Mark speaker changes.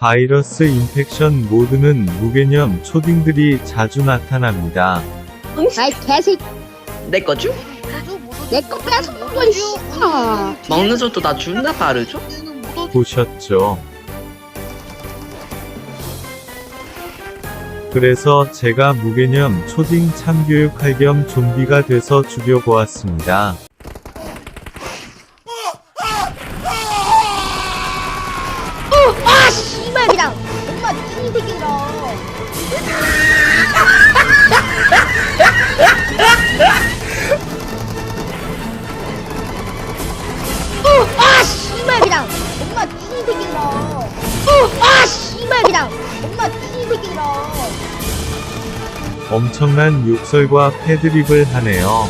Speaker 1: 바이러스 인펙션 모드는 무개념 초딩들이 자주 나타납니다.
Speaker 2: 아이 개새끼
Speaker 3: 내 거죠?
Speaker 2: 내거 뺏어먹은 씨아
Speaker 3: 먹는 것도 나 준다 바르죠?
Speaker 1: 보셨죠? 그래서 제가 무개념 초딩 참교육할 겸 좀비가 돼서 죽여보았습니다.
Speaker 2: 아 엄마 이 새끼들아 아 엄마 이 새끼들아 아 씨발 그냥 엄마 이 새끼들아
Speaker 1: 엄청난 욕설과 패드립을 하네요.